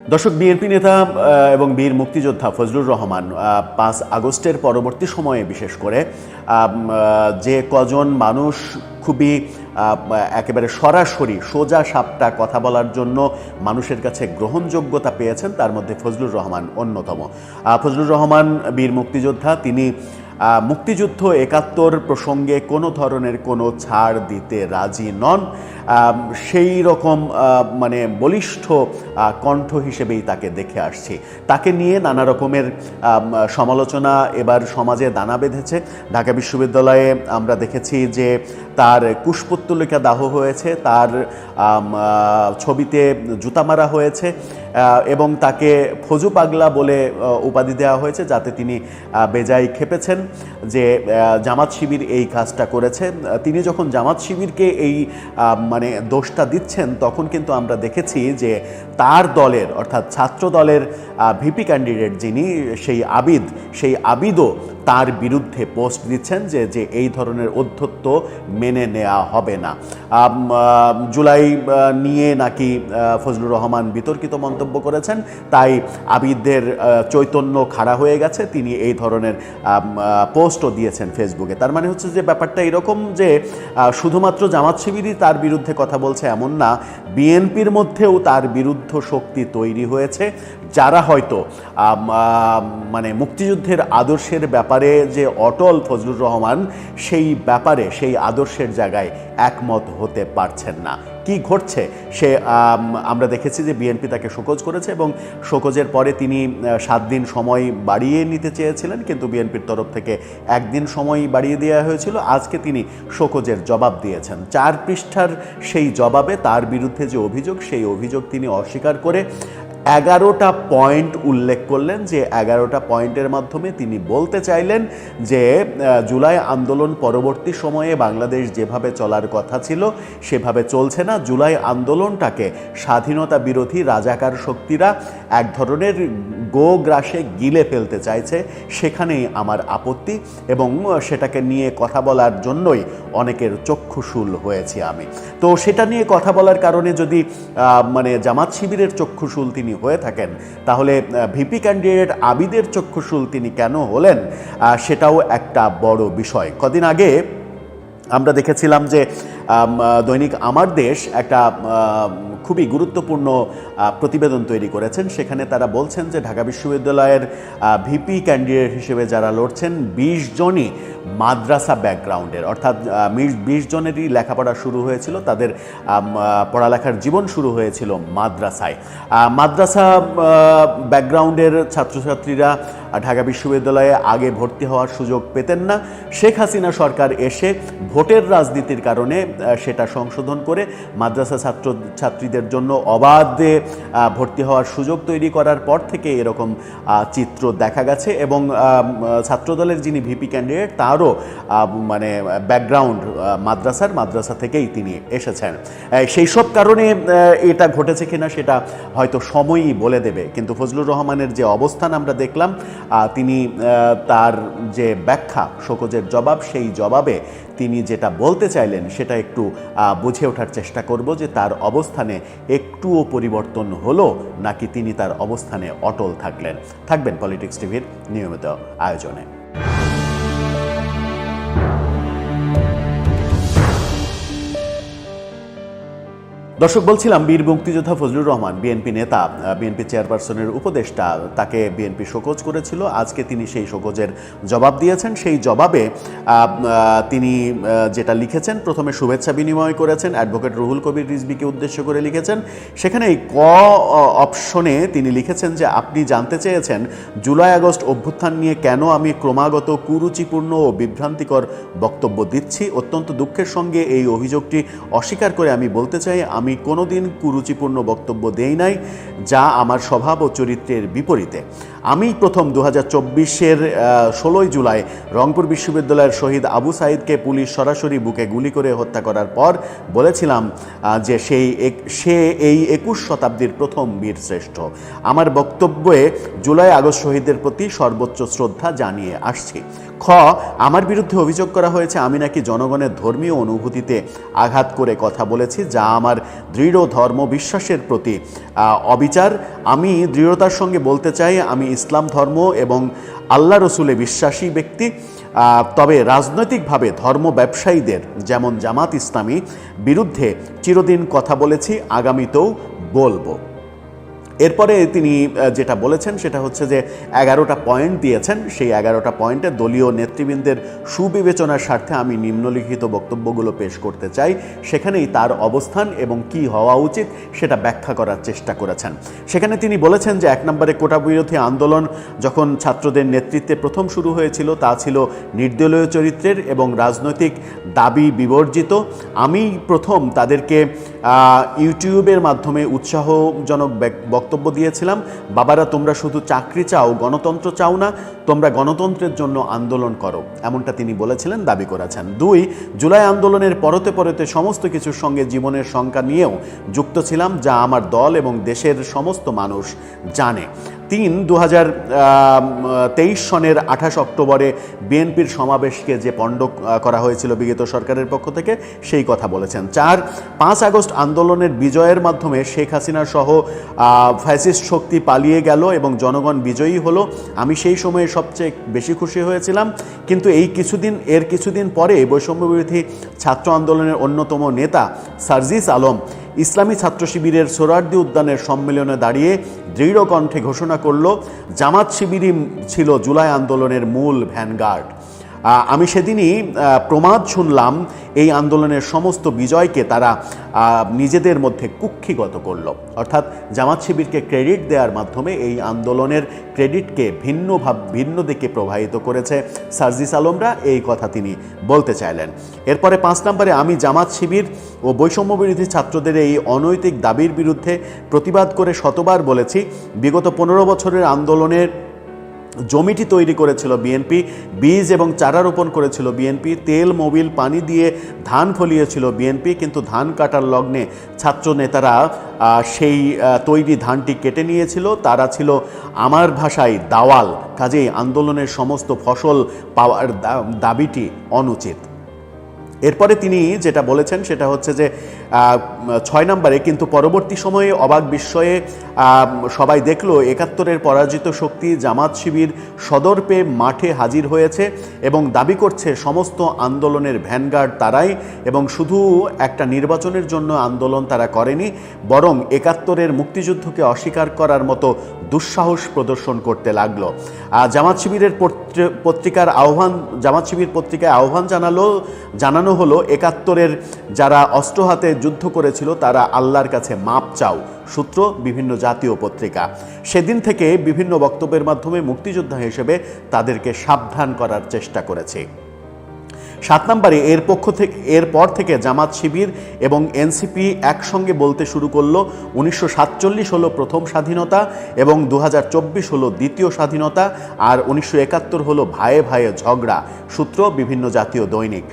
দর্শক, বিএনপি নেতা এবং বীর মুক্তিযোদ্ধা ফজলুর রহমান পাঁচ আগস্টের পরবর্তী সময়ে বিশেষ করে যে কজন মানুষ খুবই একেবারে সরাসরি সোজা সাপটা কথা বলার জন্য মানুষের কাছে গ্রহণযোগ্যতা পেয়েছেন, তার মধ্যে ফজলুর রহমান অন্যতম। ফজলুর রহমান, বীর মুক্তিযোদ্ধা, তিনি মুক্তিযুদ্ধ একাত্তর প্রসঙ্গে কোনো ধরনের কোনো ছাড় দিতে রাজি নন। সেই রকম মানে বলিষ্ঠ কণ্ঠ হিসেবেই তাকে দেখে আসছি। তাকে নিয়ে নানা রকমের সমালোচনা এবার সমাজে দানা বেঁধেছে। ঢাকা বিশ্ববিদ্যালয়ে আমরা দেখেছি যে তার কুশপুত্তলিকা দাহ হয়েছে, তার ছবিতে জুতা মারা হয়েছে এবং তাকে ফজু পাগলা বলে উপাধি দেওয়া হয়েছে, যাতে তিনি বেজায় খেপেছেন যে জামাত শিবির এই কাজটা করেছে। তিনি যখন জামাত শিবিরকে এই মানে দোষটা দিচ্ছেন, তখন কিন্তু আমরা দেখেছি যে তার দলের, অর্থাৎ ছাত্র দলের ভিপি ক্যান্ডিডেট যিনি, সেই আবিদ, সেই আবিদও তার বিরুদ্ধে পোস্ট দিচ্ছেন যে যে এই ধরনের অধ্যত্ব মেনে নেওয়া হবে না। জুলাই নিয়ে নাকি ফজলুর রহমান বিতর্কিত মন্তব্য করেছেন। তাই আবিদদের চৈতন্য খাড়া হয়ে গেছে। তিনি এই ধরনের পোস্টও দিয়েছেন ফেসবুকে। তার মানে হচ্ছে যে, ব্যাপারটা এরকম যে শুধুমাত্র জামাত শিবিরই তার বিরুদ্ধে কথা বলছে এমন না, বিএনপির মধ্যেও তার বিরুদ্ধ শক্তি তৈরি হয়েছে। যারা হয়তো মানে মুক্তিযুদ্ধের আদর্শের ব্যাপারে যে অটল ফজলুর রহমান, সেই ব্যাপারে, সেই আদর্শের জায়গায় একমত হতে পারছেন না। কি ঘটছে? সে আমরা দেখেছি যে বিএনপি তাকে শোকজ করেছে এবং শোকজের পরে তিনি সাত দিন সময় বাড়িয়ে নিতে চেয়েছিলেন, কিন্তু বিএনপির তরফ থেকে একদিন সময় বাড়িয়ে দেওয়া হয়েছিল। আজকে তিনি শোকজের জবাব দিয়েছেন। চার পৃষ্ঠার সেই জবাবে তার বিরুদ্ধে যে অভিযোগ, সেই অভিযোগ তিনি অস্বীকার করে এগারোটা পয়েন্ট উল্লেখ করলেন যে এগারোটা পয়েন্টের মাধ্যমে তিনি বলতে চাইলেন যে জুলাই আন্দোলন পরবর্তী সময়ে বাংলাদেশ যেভাবে চলার কথা ছিল সেভাবে চলছে না। জুলাই আন্দোলনটাকে স্বাধীনতা বিরোধী রাজাকার শক্তিরা এক ধরনের গো গ্রাসে গিলে ফেলতে চাইছে। সেখানেই আমার আপত্তি এবং সেটাকে নিয়ে কথা বলার জন্যই অনেকের চক্ষুশূল হয়েছি আমি। তো সেটা নিয়ে কথা বলার কারণে যদি মানে জামাত শিবিরের চক্ষুশূল তিনি হয়ে থাকেন। তাহলে ভিপি ক্যান্ডিডেট আবিদের চক্ষুশূল তিনি কেন হলেন? সেটাও একটা বড় বিষয়। কদিন আগে আমরা দেখেছিলাম যে দৈনিক আমার দেশ একটা খুবই গুরুত্বপূর্ণ প্রতিবেদন তৈরি করেছেন। সেখানে তারা বলছেন যে ঢাকা বিশ্ববিদ্যালয়ের ভিপি ক্যান্ডিডেট হিসেবে যারা লড়ছেন, বিশ জনই মাদ্রাসা ব্যাকগ্রাউন্ডের। অর্থাৎ বিশ জনেরই লেখাপড়া শুরু হয়েছিল, তাদের পড়ালেখার জীবন শুরু হয়েছিল মাদ্রাসায়। মাদ্রাসা ব্যাকগ্রাউন্ডের ছাত্রছাত্রীরা ঢাকা বিশ্ববিদ্যালয়ে আগে ভর্তি হওয়ার সুযোগ পেতেন না। শেখ হাসিনা সরকার এসে ভোটের রাজনীতির কারণে সেটা সংশোধন করে মাদ্রাসা ছাত্র ছাত্রীদের জন্য অবাধে ভর্তি হওয়ার সুযোগ তৈরি করার পর থেকে এরকম চিত্র দেখা গেছে এবং ছাত্রদলের যিনি ভিপি ক্যান্ডিডেট তারও মানে ব্যাকগ্রাউন্ড মাদ্রাসার মাদ্রাসা থেকেই তিনি এসেছেন। সেই সব কারণে এটা ঘটেছে কিনা সেটা হয়তো সময়ই বলে দেবে। কিন্তু ফজলুর রহমানের যে অবস্থান আমরা দেখলাম তিনি তার যে ব্যাখ্যা, শোকজের জবাব, সেই জবাবে তিনি যেটা বলতে চাইলেন সেটা একটু বুঝে ওঠার চেষ্টা করব যে তার অবস্থানে একটুও পরিবর্তন হলো নাকি তিনি তার অবস্থানে অটল থাকলেন। থাকবেন পলিটিক্স টিভির নিয়মিত আয়োজনে। দর্শক, বলছিলাম বীর মুক্তিযোদ্ধা ফজলুর রহমান, বিএনপি নেতা। বিএনপি চেয়ারপারসনের উপদেষ্টা, তাকে বিএনপি শোকজ করেছিল। আজকে তিনি সেই শোকজের জবাব দিয়েছেন। সেই জবাবে তিনি যেটা লিখেছেন, প্রথমে শুভেচ্ছা বিনিময় করেছেন। অ্যাডভোকেট রুহুল কবির রিজবিকে উদ্দেশ্য করে লিখেছেন। সেখানে ক অপশনে তিনি লিখেছেন যে, আপনি জানতে চেয়েছেন, জুলাই আগস্ট অভ্যুত্থান নিয়ে কেন আমি ক্রমাগত কুরুচিপূর্ণ ও বিভ্রান্তিকর বক্তব্য দিচ্ছি। অত্যন্ত দুঃখের সঙ্গে এই অভিযোগটি অস্বীকার করে আমি বলতে চাই, আমি কোনোদিন কুরুচিপূর্ণ বক্তব্য দেই নাই, যা আমার স্বভাব ও চরিত্রের বিপরীতে। আমি প্রথম দু হাজার চব্বিশের ষোলোই জুলাই রংপুর বিশ্ববিদ্যালয়ের শহীদ আবু সাইদকে পুলিশ সরাসরি বুকে গুলি করে হত্যা করার পর বলেছিলাম যে সেই সে এই একুশ শতাব্দীর প্রথম বীর শ্রেষ্ঠ। আমার বক্তব্যে জুলাই আগস্ট শহীদদের প্রতি সর্বোচ্চ শ্রদ্ধা জানিয়ে আসছি। খ, আমার বিরুদ্ধে অভিযোগ করা হয়েছে আমি নাকি জনগণের ধর্মীয় অনুভূতিতে আঘাত করে কথা বলেছি, যা আমার দৃঢ় ধর্ম বিশ্বাসের প্রতি অবিচার। আমি দৃঢ়তার সঙ্গে বলতে চাই, আমি ইসলাম ধর্ম এবং আল্লাহ রসুলে বিশ্বাসী ব্যক্তি। তবে রাজনৈতিকভাবে ধর্ম ব্যবসায়ীদের, যেমন জামাত ইসলামী, বিরুদ্ধে চিরদিন কথা বলেছি, আগামীতেও বলব। এরপরে তিনি যেটা বলেছেন সেটা হচ্ছে যে এগারোটা পয়েন্ট দিয়েছেন। সেই এগারোটা পয়েন্টে দলীয় নেতৃবৃন্দের সুবিবেচনার স্বার্থে আমি নিম্নলিখিত বক্তব্যগুলো পেশ করতে চাই। সেখানেই তার অবস্থান এবং কি হওয়া উচিত সেটা ব্যাখ্যা করার চেষ্টা করেছেন। সেখানে তিনি বলেছেন যে এক নম্বরে কোটা বিরোধী আন্দোলন যখন ছাত্রদের নেতৃত্বে প্রথম শুরু হয়েছিল, তা ছিল নির্দলীয় চরিত্রের এবং রাজনৈতিক দাবি বিবর্জিত। আমি প্রথম তাদেরকে ইউটিউবের মাধ্যমে উৎসাহজনক ব্যক- বক্তব্য দিয়েছিলাম, বাবারা, তোমরা শুধু চাকরি চাও, গণতন্ত্র চাও না, তোমরা গণতন্ত্রের জন্য আন্দোলন করো। এমনটা তিনি বলেছিলেন, দাবি করেছেন। দুই, জুলাই আন্দোলনের পরতে পরতে সমস্ত কিছুর সঙ্গে জীবনের সংখ্যা নিয়েও যুক্ত ছিলাম যা আমার দল এবং দেশের সমস্ত মানুষ জানে। তিন দু তেইশ সনের আঠাশ অক্টোবরে বিএনপির সমাবেশকে যে পণ্ড করা হয়েছিল বিগত সরকারের পক্ষ থেকে, সেই কথা বলেছেন। চার, পাঁচ আগস্ট আন্দোলনের বিজয়ের মাধ্যমে শেখ হাসিনা সহ ফ্যাসিস্ট শক্তি পালিয়ে গেল এবং জনগণ বিজয়ী হলো। আমি সেই সময়ে সবচেয়ে বেশি খুশি হয়েছিলাম, কিন্তু এই কিছুদিন, এর কিছুদিন পরে বৈষম্য বিরোধী ছাত্র আন্দোলনের অন্যতম নেতা সার্জিস আলম ইসলামী ছাত্র শিবিরের সোরার্দি উদ্যানের সম্মেলনে দাঁড়িয়ে দৃঢ় কণ্ঠে ঘোষণা করল, জামাত শিবিরই ছিল জুলাই আন্দোলনের মূল ভ্যানগার্ড। আমি সেদিনই প্রমাদ শুনলাম এই আন্দোলনের সমস্ত বিজয়কে তারা নিজেদের মধ্যে কুক্ষিগত করল। অর্থাৎ জামাত শিবিরকে ক্রেডিট দেওয়ার মাধ্যমে এই আন্দোলনের ক্রেডিটকে ভিন্ন ভাব, ভিন্ন দিকে প্রবাহিত করেছে সার্জিস আলমরা, এই কথা তিনি বলতে চাইলেন। এরপরে পাঁচ নম্বরে আমি জামাত শিবির ও বৈষম্য বিরোধী ছাত্রদের এই অনৈতিক দাবির বিরুদ্ধে প্রতিবাদ করে শতবার বলেছি, বিগত পনেরো বছরের আন্দোলনের জমিটি তৈরি করেছিল বিএনপি, বীজ এবং চারা রোপণ করেছিল বিএনপি, তেল, মোবিল, পানি দিয়ে ধান ফলিয়েছিল বিএনপি, কিন্তু ধান কাটার লগ্নে ছাত্র নেতারা সেই তৈরি ধানটি কেটে নিয়েছিল। তারা ছিল আমার ভাষায় দাওয়াল। কাজেই আন্দোলনের সমস্ত ফসল পাওয়ার দাবিটি অনুচিত। এরপরে তিনি যেটা বলেছেন সেটা হচ্ছে যে ছয় নম্বরে কিন্তু পরবর্তী সময়ে অবাক বিস্ময়ে সবাই দেখল একাত্তরের পরাজিত শক্তি জামাত শিবির সদর পেয়ে মাঠে হাজির হয়েছে এবং দাবি করছে সমস্ত আন্দোলনের ভ্যানগার্ড তারাই এবং শুধু একটা নির্বাচনের জন্য আন্দোলন তারা করেনি, বরং একাত্তরের মুক্তিযুদ্ধকে অস্বীকার করার মতো দুঃসাহস প্রদর্শন করতে লাগল। জামাত শিবিরের পত্রিকার আহ্বান, জামাত শিবির পত্রিকায় আহ্বান জানালো, জানানো হলো, একাত্তরের যারা অস্ত্র হাতে যুদ্ধ করেছিল, তারা আল্লাহর কাছে মাপ চাও। সূত্র, বিভিন্ন জাতীয় পত্রিকা। সেদিন থেকে বিভিন্ন বক্তব্যের মাধ্যমে মুক্তিযোদ্ধা হিসেবে তাদেরকে সাবধান করার চেষ্টা করেছে। সাত নম্বরে এর পক্ষ থেকে এরপর থেকে জামাত শিবির এবং এনসিপি একসঙ্গে বলতে শুরু করল। উনিশশো সাতচল্লিশ হলো প্রথম স্বাধীনতা এবং দু হাজার চব্বিশ হলো দ্বিতীয় স্বাধীনতা আর উনিশশো একাত্তর হলো ভাইয়ে ভাইয়ে ঝগড়া, সূত্র বিভিন্ন জাতীয় দৈনিক।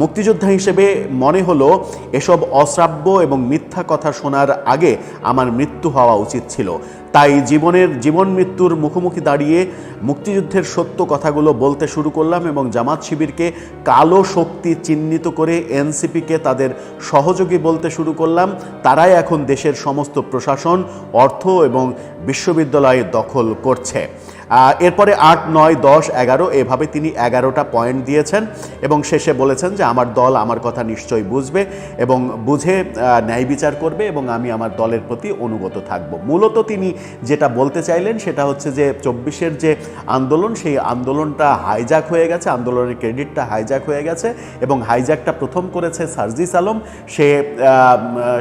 মুক্তিযোদ্ধা হিসেবে মনে হলো, এসব অশ্রাব্য এবং মিথ্যা কথা শোনার আগে আমার মৃত্যু হওয়া উচিত ছিল। তাই জীবনের, জীবন মৃত্যুর মুখোমুখি দাঁড়িয়ে মুক্তিযুদ্ধের সত্য কথাগুলো বলতে শুরু করলাম এবং জামাত শিবিরকে কালো শক্তি চিহ্নিত করে এনসিপিকে তাদের সহযোগী বলতে শুরু করলাম। তারাই এখন দেশের সমস্ত প্রশাসন, অর্থ এবং বিশ্ববিদ্যালয়ে দখল করছে। এরপরে আট, নয়, দশ, এগারো, এভাবে তিনি এগারোটা পয়েন্ট দিয়েছেন এবং শেষে বলেছেন যে আমার দল আমার কথা নিশ্চয়ই বুঝবে এবং বুঝে ন্যায় বিচার করবে এবং আমি আমার দলের প্রতি অনুগত থাকব। মূলত তিনি যেটা বলতে চাইলেন সেটা হচ্ছে যে চব্বিশের যে আন্দোলন, সেই আন্দোলনটা হাইজাক হয়ে গেছে, আন্দোলনের ক্রেডিটটা হাইজাক হয়ে গেছে এবং হাইজাকটা প্রথম করেছে সার্জিস আলম। সে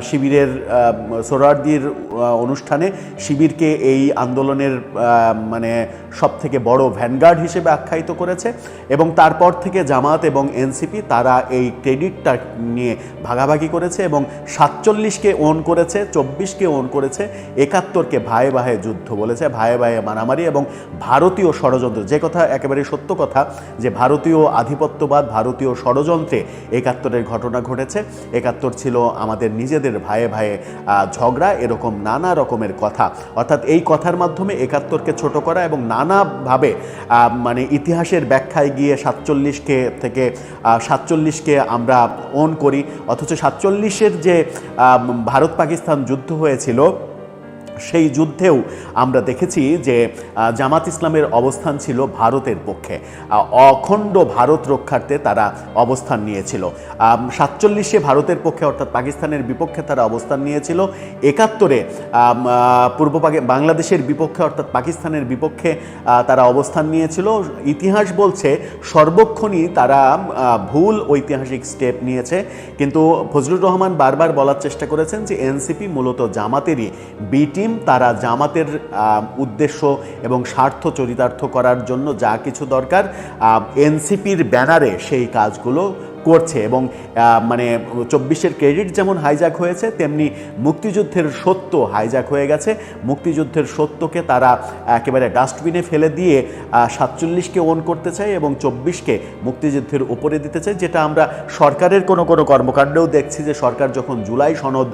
শিবিরের সোরারদির অনুষ্ঠানে শিবিরকে এই আন্দোলনের মানে সব থেকে বড় ভ্যানগার্ড হিসেবে আখ্যায়িত করেছে এবং তারপর থেকে জামাত এবং এনসিপি তারা এই ক্রেডিটটা নিয়ে ভাগাভাগি করেছে এবং সাতচল্লিশকে ওন করেছে, চব্বিশকে ওন করেছে, একাত্তরকে ভাইয়ে ভাইয়ে যুদ্ধ বলেছে ভাইয়ে ভাইয়ে মারামারি এবং ভারতীয় ষড়যন্ত্র। যে কথা একেবারে সত্য কথা যে ভারতীয় আধিপত্যবাদ, ভারতীয় ষড়যন্ত্রে একাত্তরের ঘটনা ঘটেছে। একাত্তর ছিল আমাদের নিজেদের ভাইয়ে ভাইয়ে ঝগড়া, এরকম নানা রকমের কথা। অর্থাৎ এই কথার মাধ্যমে একাত্তরকে ছোট করা এবং নানাভাবে মানে ইতিহাসের ব্যাখ্যায় গিয়ে সাতচল্লিশকে থেকে সাতচল্লিশকে আমরা অন করি। অথচ সাতচল্লিশের যে ভারত পাকিস্তান যুদ্ধ হয়েছিল সেই যুদ্ধেও আমরা দেখেছি যে জামাত ইসলামের অবস্থান ছিল ভারতের পক্ষে। অখণ্ড ভারত রক্ষার্থে তারা অবস্থান নিয়েছিল। সাতচল্লিশে ভারতের পক্ষে অর্থাৎ পাকিস্তানের বিপক্ষে তারা অবস্থান নিয়েছিল। একাত্তরে পূর্ব বাংলাদেশের বিপক্ষে অর্থাৎ পাকিস্তানের বিপক্ষে তারা অবস্থান নিয়েছিল। ইতিহাস বলছে, সর্বক্ষণই তারা ভুল ঐতিহাসিক স্টেপ নিয়েছে। কিন্তু ফজলুর রহমান বারবার বলার চেষ্টা করেছেন যে, এনসিপি মূলত জামাতেরই বি টিম তারা জামাতের উদ্দেশ্য এবং স্বার্থ চরিতার্থ করার জন্য যা কিছু দরকার এনসিপির ব্যানারে সেই কাজগুলো করছে এবং মানে চব্বিশের ক্রেডিট যেমন হাইজ্যাক হয়েছে, তেমনি মুক্তিযুদ্ধের সত্য হাইজ্যাক হয়ে গেছে। মুক্তিযুদ্ধের সত্যকে তারা একেবারে ডাস্টবিনে ফেলে দিয়ে সাতচল্লিশকে ওন করতে চায় এবং চব্বিশকে মুক্তিযুদ্ধের উপরে দিতে চায়, যেটা আমরা সরকারের কোনো কোনো কর্মকাণ্ডেও দেখছি যে সরকার যখন জুলাই সনদ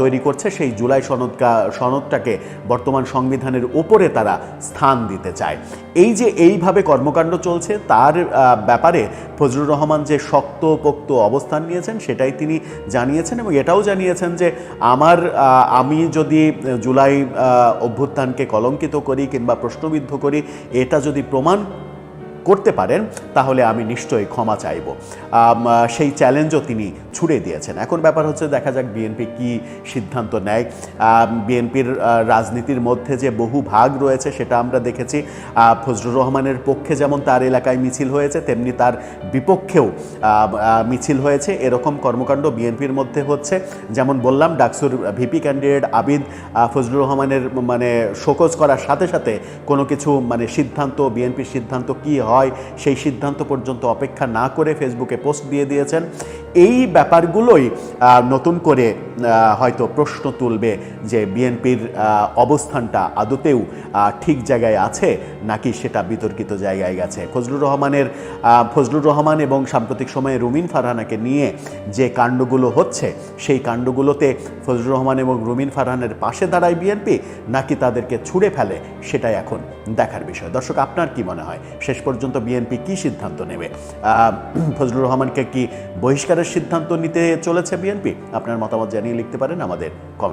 তৈরি করছে, সেই জুলাই সনদ সনদটাকে বর্তমান সংবিধানের উপরে তারা স্থান দিতে চায়। এই যে এইভাবে কর্মকাণ্ড চলছে, তার ব্যাপারে ফজলুর রহমান যে শক্তপোক্ত অবস্থান নিয়েছেন, সেটাই তিনি জানিয়েছেন এবং এটাও জানিয়েছেন যে আমার আমি যদি জুলাই অভ্যুত্থানকে কলঙ্কিত করি কিংবা প্রশ্নবিদ্ধ করি, এটা যদি প্রমাণ করতে পারেন, তাহলে আমি নিশ্চয়ই ক্ষমা চাইব। সেই চ্যালেঞ্জও তিনি ছুড়ে দিয়েছেন। এখন ব্যাপার হচ্ছে, দেখা যাক বিএনপি কি সিদ্ধান্ত নেয়। বিএনপির রাজনীতির মধ্যে যে বহু ভাগ রয়েছে, সেটা আমরা দেখেছি। ফজলুর রহমানের পক্ষে যেমন তার এলাকায় মিছিল হয়েছে, তেমনি তার বিপক্ষেও মিছিল হয়েছে। এরকম কর্মকাণ্ড বিএনপির মধ্যে হচ্ছে। যেমন বললাম, ডাকসুর ভিপি ক্যান্ডিডেট আবিদ ফজলুর রহমানের মানে শোকজ করার সাথে সাথে কোনো কিছু মানে সিদ্ধান্ত বিএনপির সিদ্ধান্ত কী হয় সেই সিদ্ধান্ত পর্যন্ত অপেক্ষা না করে ফেসবুকে পোস্ট দিয়ে দিয়েছেন। এই ব্যাপারগুলোই নতুন করে হয়তো প্রশ্ন তুলবে যে বিএনপির অবস্থানটা আদতেও ঠিক জায়গায় আছে নাকি সেটা বিতর্কিত জায়গায় গেছে। ফজলুর রহমানের ফজলুর রহমান এবং সাম্প্রতিক সময়ে রুমিন ফারহানাকে নিয়ে যে কাণ্ডগুলো হচ্ছে, সেই কাণ্ডগুলোতে ফজলুর রহমান এবং রুমিন ফারহানের পাশে দাঁড়ায় বিএনপি নাকি তাদেরকে ছুঁড়ে ফেলে, সেটাই এখন দেখার বিষয়। দর্শক, আপনার কি মনে হয়? শেষ পর্যন্ত বিএনপি কি সিদ্ধান্ত নেবে? ফজলুর রহমানকে কি বহিষ্কারের সিদ্ধান্ত নিতে চলেছে বিএনপি? আপনার মতামত জানিয়ে লিখতে পারেন আমাদের কমেন্ট